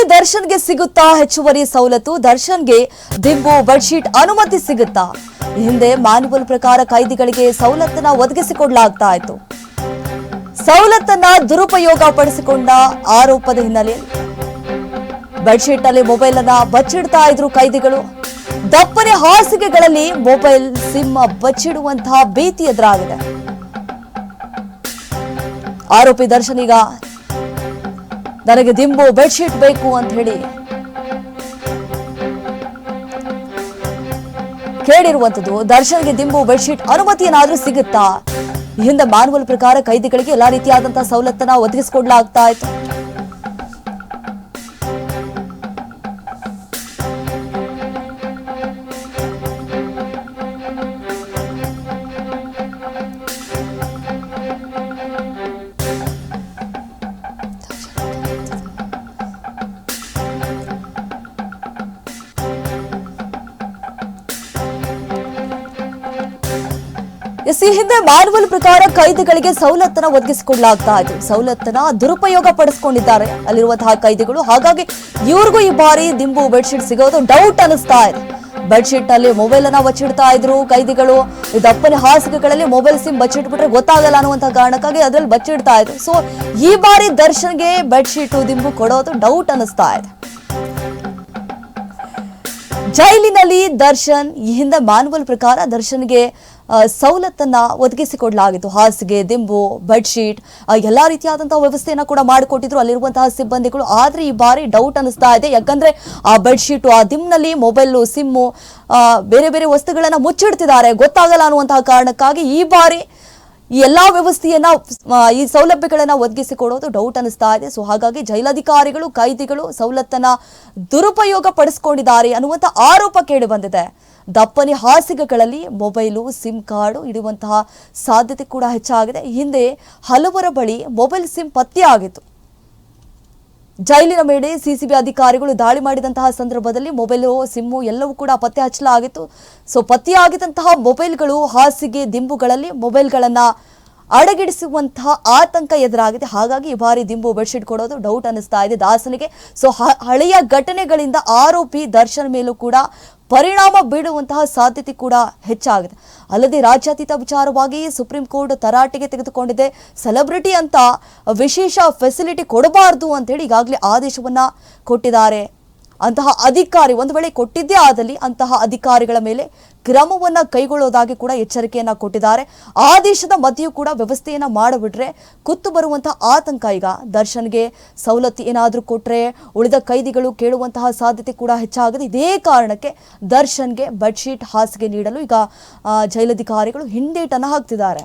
ಆರೋಪಿ ದರ್ಶನ್ಗೆ ಸಿಗುತ್ತಾ ಹೆಚ್ಚುವರಿ ಸವಲತ್ತು? ದರ್ಶನ್ಗೆ ದಿಂಬು ಬೆಡ್ಶೀಟ್ ಅನುಮತಿ ಸಿಗುತ್ತಾ? ಹಿಂದೆ ಮ್ಯಾನ್ಯುವಲ್ ಪ್ರಕಾರ ಕೈದಿಗಳಿಗೆ ಸವಲತ್ತನ್ನ ಒದಗಿಸಿಕೊಡಲಾಗ್ತಾ ಇತ್ತು. ಸವಲತ್ತನ್ನ ದುರುಪಯೋಗ ಪಡಿಸಿಕೊಂಡ ಆರೋಪದ ಹಿನ್ನೆಲೆಯಲ್ಲಿ ಬೆಡ್ಶೀಟ್ನಲ್ಲಿ ಮೊಬೈಲ್ ಅನ್ನ ಬಚ್ಚಿಡ್ತಾ ಇದ್ರು ಕೈದಿಗಳು. ದಪ್ಪನೆ ಹಾಸಿಗೆಗಳಲ್ಲಿ ಮೊಬೈಲ್ ಸಿಮ್ ಬಚ್ಚಿಡುವಂತಹ ಭೀತಿ ಎದುರಾಗಿದೆ. ಆರೋಪಿ ದರ್ಶನ್ ಈಗ ನನಗೆ ದಿಂಬು ಬೆಡ್ಶೀಟ್ ಬೇಕು ಅಂತ ಹೇಳಿ ಕೇಳಿರುವಂತದ್ದು ದರ್ಶನ್ಗೆ ದಿಂಬು ಬೆಡ್ಶೀಟ್ ಅನುಮತಿ ಏನಾದ್ರೂ ಸಿಗುತ್ತಾ ಹಿಂದೆ ಮಾನ್ವಲ್ ಪ್ರಕಾರ ಕೈದಿಗಳಿಗೆ ಎಲ್ಲಾ ರೀತಿಯಾದಂತಹ ಸವಲತ್ತನ್ನ ಒದಗಿಸಿಕೊಡ್ಲಾಗ್ತಾ ಇತ್ತು. ಎಸ್ ಈ ಹಿಂದೆ ಮ್ಯಾನ್ಯುವಲ್ ಪ್ರಕಾರ ಕೈದಿಗಳಿಗೆ ಸವಲತ್ತನ್ನ ಒದಗಿಸಿಕೊಡ್ಲಾಗ್ತಾ ಇತ್ತು ಸವಲತ್ತನ್ನ ದುರುಪಯೋಗ ಪಡಿಸ್ಕೊಂಡಿದ್ದಾರೆ. ಅಲ್ಲಿರುವಂತಹ ಕೈದಿಗಳು, ಹಾಗಾಗಿ ಇವ್ರಿಗೂ ಈ ಬಾರಿ ದಿಂಬು ಬೆಡ್ಶೀಟ್ ಸಿಗೋದು ಡೌಟ್ ಅನಿಸ್ತಾ ಇದೆ. ಬೆಡ್ಶೀಟ್ನಲ್ಲಿ ಮೊಬೈಲ್ ಅನ್ನ ಬಚ್ಚಿಡ್ತಾ ಇದ್ರು ಕೈದಿಗಳು. ದಪ್ಪನೆ ಹಾಸಿಗೆಗಳಲ್ಲಿ ಮೊಬೈಲ್ ಸಿಮ್ ಬಚ್ಚಿಟ್ಬಿಟ್ರೆ ಗೊತ್ತಾಗಲ್ಲ ಅನ್ನುವಂತ ಕಾರಣಕ್ಕಾಗಿ ಅದ್ರಲ್ಲಿ ಬಚ್ಚಿಡ್ತಾ ಇದ್ರು. ಸೊ ಈ ಬಾರಿ ದರ್ಶನ್ಗೆ ಬೆಡ್ಶೀಟ್, ದಿಂಬು ಕೊಡೋದು ಡೌಟ್ ಅನಿಸ್ತಾ ಇದೆ. ಜೈಲಿನಲ್ಲಿ ದರ್ಶನ್ ಈ ಹಿಂದೆ ಮ್ಯಾನುವಲ್ ಪ್ರಕಾರ ದರ್ಶನ್ಗೆ ಸವಲತ್ತನ್ನ ಒದಗಿಸಿಕೊಡಲಾಗಿತ್ತು. ಹಾಸಿಗೆ, ದಿಂಬು, ಬೆಡ್ಶೀಟ್ ಎಲ್ಲಾ ರೀತಿಯಾದಂತಹ ವ್ಯವಸ್ಥೆಯನ್ನ ಕೂಡ ಮಾಡಿಕೊಟ್ಟಿದ್ರು ಅಲ್ಲಿರುವಂತಹ ಸಿಬ್ಬಂದಿಗಳು. ಆದ್ರೆ ಈ ಬಾರಿ ಡೌಟ್ ಅನಿಸ್ತಾ ಇದೆ. ಯಾಕಂದ್ರೆ ಆ ಬೆಡ್ಶೀಟ್, ಆ ದಿಮ್ನಲ್ಲಿ ಮೊಬೈಲ್, ಸಿಮ್ಮು ಬೇರೆ ಬೇರೆ ವಸ್ತುಗಳನ್ನ ಮುಚ್ಚಿಡ್ತಿದ್ದಾರೆ. ಗೊತ್ತಾಗಲ್ಲ ಅನ್ನುವಂತಹ ಕಾರಣಕ್ಕಾಗಿ ಈ ಬಾರಿ ಈ ಎಲ್ಲಾ ವ್ಯವಸ್ಥೆಯನ್ನ ಈ ಸೌಲಭ್ಯಗಳನ್ನ ಒದಗಿಸಿಕೊಡೋದು ಡೌಟ್ ಅನಿಸ್ತಾ ಇದೆ. ಸೊ ಹಾಗಾಗಿ ಜೈಲಾಧಿಕಾರಿಗಳು, ಕೈದಿಗಳು ಸವಲತ್ತನ್ನ ದುರುಪಯೋಗ ಪಡಿಸ್ಕೊಂಡಿದ್ದಾರೆ ಅನ್ನುವಂತ ಆರೋಪ ಕೇಳಿ ಬಂದಿದೆ. ದಪ್ಪನಿ ಹಾಸಿಗೆಗಳಲ್ಲಿ ಮೊಬೈಲು ಸಿಮ್ ಕಾರ್ಡು ಇಡುವಂತಹ ಸಾಧ್ಯತೆ ಕೂಡ ಹೆಚ್ಚಾಗಿದೆ. ಹಿಂದೆ ಹಲವರ ಬಳಿ ಮೊಬೈಲ್ ಸಿಮ್ ಪತ್ತೆಯಾಗಿತ್ತು ಜೈಲಿನ ಮೇಲೆ ಸಿಸಿಬಿ ಅಧಿಕಾರಿಗಳು ದಾಳಿ ಮಾಡಿದಂತಹ ಸಂದರ್ಭದಲ್ಲಿ ಮೊಬೈಲು, ಸಿಮ್ಮು ಎಲ್ಲವೂ ಕೂಡ ಪತ್ತೆ ಹಚ್ಚಲಾಗಿತ್ತು. ಸೊ ಪತ್ತೆಯಾಗಿದ್ದಂತಹ ಮೊಬೈಲ್ಗಳು ಹಾಸಿಗೆ ದಿಂಬುಗಳಲ್ಲಿ ಮೊಬೈಲ್ಗಳನ್ನ ಅಡಗಿಡಿಸುವಂತಹ ಆತಂಕ ಎದುರಾಗಿದೆ. ಹಾಗಾಗಿ ಈ ಬಾರಿ ದಿಂಬು ಬೆಡ್ಶೀಟ್ ಕೊಡೋದು ಡೌಟ್ ಅನ್ನಿಸ್ತಾ ಇದೆ ದಾಸನಿಗೆ. ಸೊ ಹಳೆಯ ಘಟನೆಗಳಿಂದ ಆರೋಪಿ ದರ್ಶನ್ ಮೇಲೂ ಕೂಡ ಪರಿಣಾಮ ಬೀಳುವಂತಹ ಸಾಧ್ಯತೆ ಕೂಡ ಹೆಚ್ಚಾಗಿದೆ. ಅಲ್ಲದೆ ರಾಜ್ಯಾತೀತ ವಿಚಾರವಾಗಿ ಸುಪ್ರೀಂ ಕೋರ್ಟ್ ತರಾಟೆಗೆ ತೆಗೆದುಕೊಂಡಿದೆ. ಸೆಲೆಬ್ರಿಟಿ ಅಂತ ವಿಶೇಷ ಫೆಸಿಲಿಟಿ ಕೊಡಬಾರದು ಅಂತೇಳಿ ಈಗಾಗಲೇ ಆದೇಶವನ್ನ ಕೊಟ್ಟಿದ್ದಾರೆ. ಅಂತಹ ಅಧಿಕಾರಿ ಒಂದು ವೇಳೆ ಕೊಟ್ಟಿದ್ದೇ ಆದಲ್ಲಿ ಅಂತಹ ಅಧಿಕಾರಿಗಳ ಮೇಲೆ ಕ್ರಮವನ್ನ ಕೈಗೊಳ್ಳೋದಾಗಿ ಕೂಡ ಎಚ್ಚರಿಕೆಯನ್ನ ಕೊಟ್ಟಿದ್ದಾರೆ. ಆದೇಶದ ಮಧ್ಯೆಯೂ ಕೂಡ ವ್ಯವಸ್ಥೆಯನ್ನ ಮಾಡಿಬಿಟ್ರೆ ಕುತ್ತು ಬರುವಂತಹ ಆತಂಕ ಈಗ ದರ್ಶನ್ಗೆ ಸವಲತ್ತು ಏನಾದರೂ ಕೊಟ್ಟರೆ ಉಳಿದ ಕೈದಿಗಳು ಕೇಳುವಂತಹ ಸಾಧ್ಯತೆ ಕೂಡ ಹೆಚ್ಚಾಗದೆ ಇದೇ ಕಾರಣಕ್ಕೆ ದರ್ಶನ್ಗೆ ಬೆಡ್ಶೀಟ್ ಹಾಸಿಗೆ ನೀಡಲು ಈಗ ಜೈಲಧಿಕಾರಿಗಳು ಹಿಂದೇಟನ್ನ ಹಾಕ್ತಿದ್ದಾರೆ.